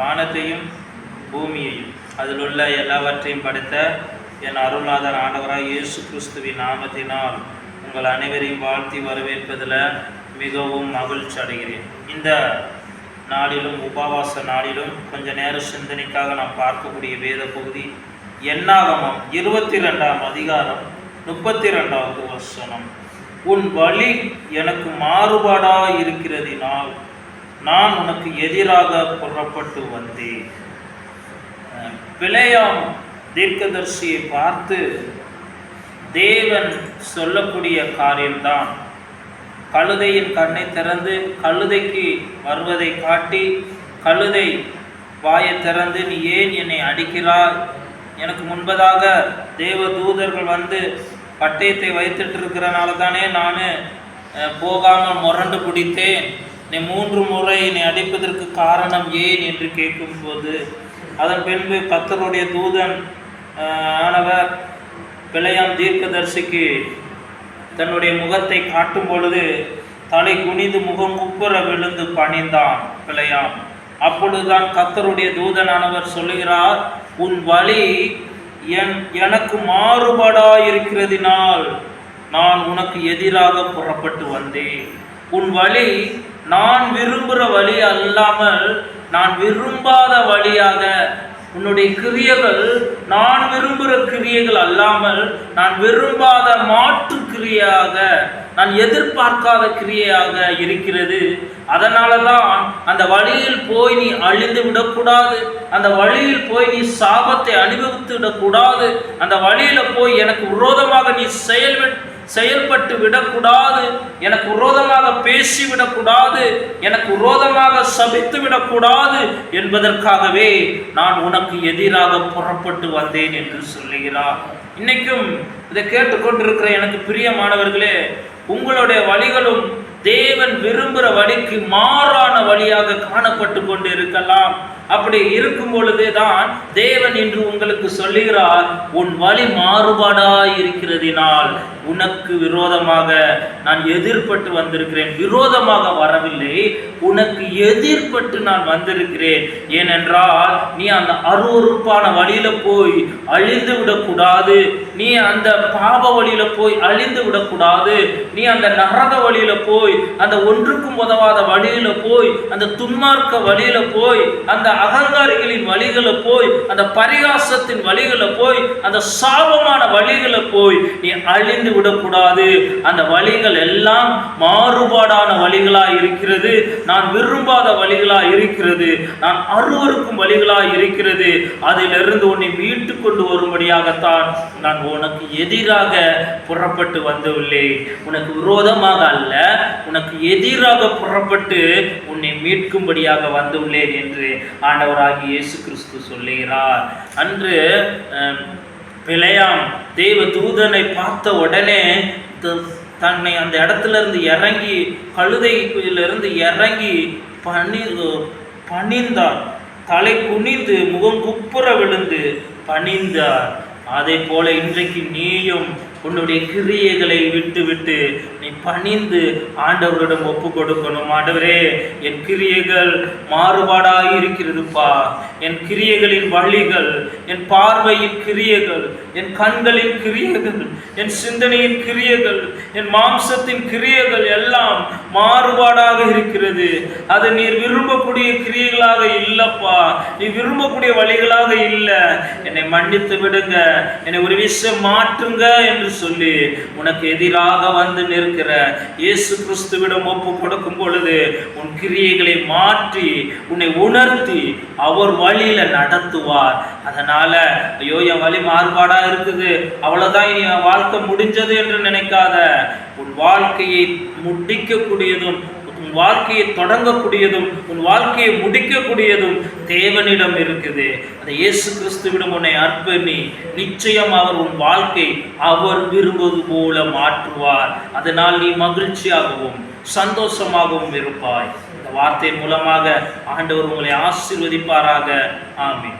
வானத்தையும் பூமியையும் அதில் உள்ள எல்லாவற்றையும் படைத்த என் அருள்நாதர் ஆண்டவராக இயேசு கிறிஸ்துவின் நாமத்தினால் உங்கள் அனைவரையும் வாழ்த்தி வரவேற்பதில் மிகவும் மகிழ்ச்சி அடைகிறேன். இந்த நாளிலும் உபவாச நாளிலும் கொஞ்ச நேர சிந்தனைக்காக நாம் பார்க்கக்கூடிய வேத பகுதி எண்ணாகமம் இருபத்தி ரெண்டாம் அதிகாரம் முப்பத்தி ரெண்டாவது வசனம். உன் வழி எனக்கு மாறுபாடாக இருக்கிறதினால் நான் உனக்கு எதிராக புறப்பட்டு வந்தேன். பிழையாம் தீர்க்கதர்சியை பார்த்து தேவன் சொல்லக்கூடிய காரியம்தான். கழுதையின் கண்ணை திறந்து கழுதைக்கு வருவதை காட்டி கழுதை வாயை திறந்து நீ ஏன் என்னை அடிக்கிறாய்? எனக்கு முன்பதாக தேவ தூதர்கள் வந்து பட்டயத்தை வைத்துட்டு இருக்கிறனால தானே நான் போகாமல் முரண்டு பிடித்தேன். நீ மூன்று முறை நீ அடிப்பதற்கு காரணம் ஏன் என்று கேட்கும்போது அதன் பின்பு கத்தருடைய தூதன் அஹ், ஆனவர் பிழையாம் தீர்க்கதரிசிக்கு தன்னுடைய முகத்தை காட்டும் பொழுது தலை குனிந்து முகம் குப்புற விழுந்து பணிந்தான் பிழையாம். அப்பொழுதுதான் கத்தருடைய தூதனானவர் சொல்லுகிறார் உன் வழி என் எனக்கு மாறுபாடாயிருக்கிறதினால் நான் உனக்கு எதிராக புறப்பட்டு வந்தேன். உன் வழி நான் விரும்புகிற வழி அல்லாமல் நான் விரும்பாத வழியாக உன்னுடைய கிரியைகள் நான் விரும்புகிற கிரியைகள் அல்லாமல் நான் விரும்பாத மாற்று கிரியாக நான் எதிர்பார்க்காத கிரியையாக இருக்கிறது. அதனால தான் அந்த வழியில் போய் நீ அழிந்து விடக்கூடாது. அந்த வழியில் போய் நீ சாபத்தை அனுபவித்து விடக்கூடாது. அந்த வழியில் போய் எனக்கு விரோதமாக நீ செயல்பட்டு செயல்பட்டு விடக்கூடாது எனக்கு விரோதமாக பேசி விடக்கூடாது எனக்கு விரோதமாக சபித்து விடக்கூடாது என்பதற்காகவே நான் உனக்கு எதிராக புறப்பட்டு வந்தேன் என்று சொல்லுகிறார். இன்னைக்கும் இதை கேட்டுக்கொண்டிருக்கிற எனக்கு பிரியமானவர்களே உங்களுடைய வழிகளும் தேவன் விரும்புகிற வழிக்கு மாறான வழியாக காணப்பட்டு கொண்டு இருக்கலாம் அப்படி இருக்கும் பொழுதே தான் தேவன் இன்று உங்களுக்கு சொல்லுகிறார் உன் வழி மாறுபாடாய் இருக்கிறதினால் உனக்கு விரோதமாக நான் எதிர்பட்டு வந்திருக்கிறேன். விரோதமாக வரவில்லை உனக்கு எதிர்பட்டு நான் வந்திருக்கிறேன். ஏனென்றால் நீ அந்த அருவருப்பான வழியில போய் அழிந்து விடக்கூடாது நீ அந்த பாப வழியில போய் அழிந்து விடக்கூடாது. நீ அந்த நரக வழியில போய் அந்த ஒன்றுக்கும் உதவாத வழியில போய் அந்த துன்மார்க்க வழியில போய் அந்த அகங்காரிகளின் வழிகளை போய் அந்த பரிகாசத்தின் வழிகளை போய் அந்த சாபமான வழிகளை போய் நீ அழிந்து விடக்கூடாது. அந்த வழிகள் எல்லாம் மாறுபாடான வழிகளா இருக்கிறது. நான் விரும்பாத வழிகளா இருக்கிறது. நான் அருவருக்கும் வழிகளா இருக்கிறது. அதிலிருந்து உன்னை மீட்டு கொண்டு வரும்படியாகத்தான் நான் உனக்கு எதிராக புறப்பட்டு வந்துள்ளேன் உனக்கு விரோதமாக அல்ல. உனக்கு எதிராக புறப்பட்டு உன்னை மீட்கும்படியாக வந்துள்ளேன் என்று ஆண்டவராகி இயேசு கிறிஸ்து சொல்லுகிறார். அன்று பிழையாம் தெய்வ தூதனை பார்த்த உடனே தன்னை அந்த இடத்துல இருந்து இறங்கி கழுதையிலிருந்து இறங்கி பணி பணிந்தார். தலை குனிந்து முகம் குப்புற விழுந்து பணிந்தார். அதே போல இன்றைக்கு நீயும் உன்னுடைய கிரியைகளை விட்டு விட்டு நீ பணிந்து ஆண்டவரிடம் ஒப்பு கொடுக்கணும் ஆண்டவரே என் கிரியைகள் மாறுபாடாக இருக்கிறதுப்பா என் கிரியைகளின் வழிகள் என் பார்வையின் கிரியைகள் என் கண்களின் கிரியைகள் என் சிந்தனையின் கிரியைகள் என் மாம்சத்தின் கிரியைகள் எல்லாம் மாறுபாடாக இருக்கிறது. அது நீர் விரும்பக்கூடிய கிரியைகளாக இல்லைப்பா. நீ விரும்பக்கூடிய வழிகளாக இல்லை. என்னை மன்னித்து விடுங்க. என்னை ஒரு விஷயம் மாற்றுங்க என்று சொல்லி உனக்கு எதிராக வந்து நிற்கிற இயேசு கிறிஸ்துவிடம் ஒப்பு கொடுக்கும் பொழுது உன் கிரியைகளை மாற்றி உன்னை உணர்த்தி அவர் வழியில நடத்துவார். அதனால ஐயோ என் வழி மாறுபாடா இருக்குது. அவ்வளவுதான் என் வாழ்க்கை முடிஞ்சது என்று நினைக்காத. உன் வாழ்க்கையை முடிக்கக்கூடியதும் உன் வாழ்க்கையை தொடங்கக்கூடியதும் உன் வாழ்க்கையை முடிக்கக்கூடியதும் தேவனிடம் இருக்குது. அந்த இயேசு கிறிஸ்துவிடம் உன்னை அர்ப்பணி நிச்சயம் அவர் உன் வாழ்க்கை அவர் விரும்புவது போல மாற்றுவார். அதனால் நீ மகிழ்ச்சியாகவும் சந்தோஷமாகவும் இருப்பாய். இந்த வார்த்தை மூலமாக ஆண்டவர் உங்களை ஆசீர்வதிப்பாராக. ஆமீன்.